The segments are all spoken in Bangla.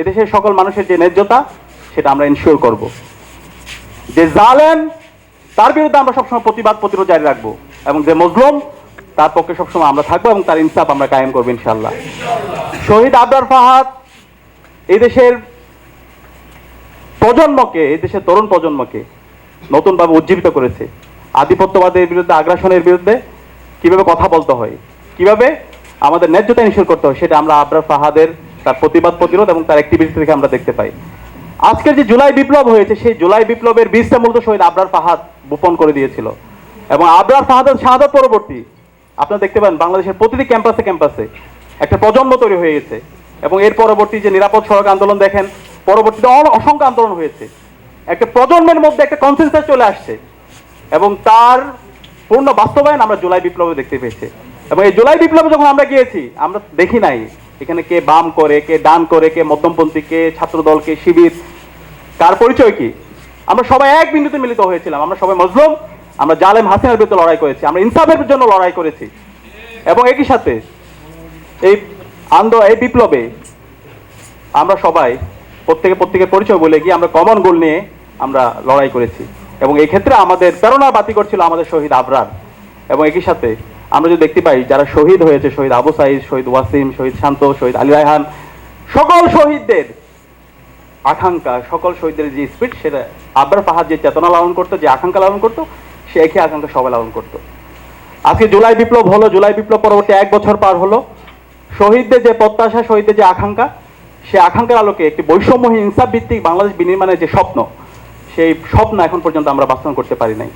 এদেশের সকল মানুষের যে ন্যায্যতা, সেটা আমরা ইনশিওর করব। যে জালেম, তার বিরুদ্ধে আমরা সবসময় প্রতিবাদ, প্রতিরোধ জারি রাখব এবং যে মজলুম তার পক্ষে সবসময় আমরা থাকব এবং তার ইনসাফ আমরা কায়েম করব ইনশাল্লাহ শহীদ আবরার ফাহাদ এই দেশের প্রজন্মকে এই দেশের তরুণ প্রজন্মকে নতুনভাবে উজ্জীবিত করেছে। আধিপত্যবাদের বিরুদ্ধে, আগ্রাসনের বিরুদ্ধে কীভাবে কথা বলতে হয়, কীভাবে আমাদের ন্যায্যতা নিশ্চয় করতে হয়, সেটা আমরা আবরার ফাহাদের তার প্রতিবাদ প্রতিরোধ এবং তার অ্যাক্টিভিটি থেকে আমরা দেখতে পাই। আজকের যে জুলাই বিপ্লব হয়েছে, সেই জুলাই বিপ্লবের বীজটা মূলত শহীদ আবরার ফাহাদ গোপন করে দিয়েছিল। এবং আবরার ফাহাদের শাহাদত পরবর্তী, আপনারা দেখতে পান বাংলাদেশের প্রতিটি ক্যাম্পাসে ক্যাম্পাসে একটা প্রজন্ম তৈরি হয়ে গেছে। এবং এর পরবর্তী যে নিরাপদ সড়ক আন্দোলন দেখেন, পরবর্তীতে অসংখ্য আন্দোলন হয়েছে। একটা প্রজন্মের মধ্যে একটা কনসেন্সাস চলে আসছে। এবং তার পূর্ণ বাস্তবায়ন আমরা জুলাই বিপ্লবে দেখতে পেয়েছি। এবং এই জুলাই বিপ্লবে যখন আমরা গিয়েছি, আমরা দেখি নাই এখানে কে বাম করে, কে ডান করে, কে মধ্যমপন্থী, কে ছাত্রদল, কে শিবির কার পরিচয় কি? আমরা সবাই এক বিন্দুতে মিলিত হয়েছিলাম। আমরা সবাই মজলুম, আমরা জালেম হাসিনার বিরুদ্ধে লড়াই করেছি, আমরা ইনসাফের জন্য লড়াই করেছি। এবং একই সাথে এই আন্দো, এই বিপ্লবে আমরা সবাই প্রত্যেকে প্রত্যেকের পরিচয় বলে গিয়ে আমরা কমন গোল নিয়ে আমরা লড়াই করেছি। এবং এই ক্ষেত্রে আমাদের প্রেরণা বাতি করছিল আমাদের শহীদ আবরার। এবং একই সাথে আমরা যদি দেখতে পাই যারা শহীদ হয়েছে, শহীদ আবু সাইদ, শহীদ ওয়াসিম, শহীদ শান্ত, শহীদ আলী রায়হান, সকল শহীদদের আকাঙ্ক্ষা, সকল শহীদদের যে স্পিড সেটা আবরার ফাহাদ যে চেতনা লালন করতো, যে আকাঙ্ক্ষা লালন করতো, সে একই আকাঙ্ক্ষা সবাই লালন করতো। আজকে জুলাই বিপ্লব হলো, জুলাই বিপ্লব পরবর্তী এক বছর পার হলো। শহীদদের যে প্রত্যাশা, শহীদদের যে আকাঙ্ক্ষা, সে আকাঙ্ক্ষার আলোকে একটি বৈষম্যহীন ইনসাফ ভিত্তিক বাংলাদেশ বিনির্মাণের যে স্বপ্ন, সেই স্বপ্ন এখন পর্যন্ত আমরা বাস্তবায়ন করতে পারি নাই।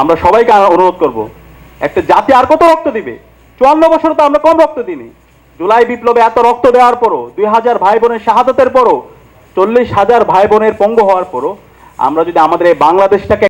আমরা সবাইকে অনুরোধ করব একটা জাতি আর কত রক্ত দিবে? চুয়ান্ন বছর তো আমরা কম রক্ত দিইনি। জুলাই বিপ্লবে এত রক্ত দেওয়ার পরও, দুই হাজার ভাই বোনের শাহাদতের পরও, চল্লিশ হাজার ভাই বোনের পঙ্গু হওয়ার পরও, আমরা যদি আমাদের এই বাংলাদেশটাকে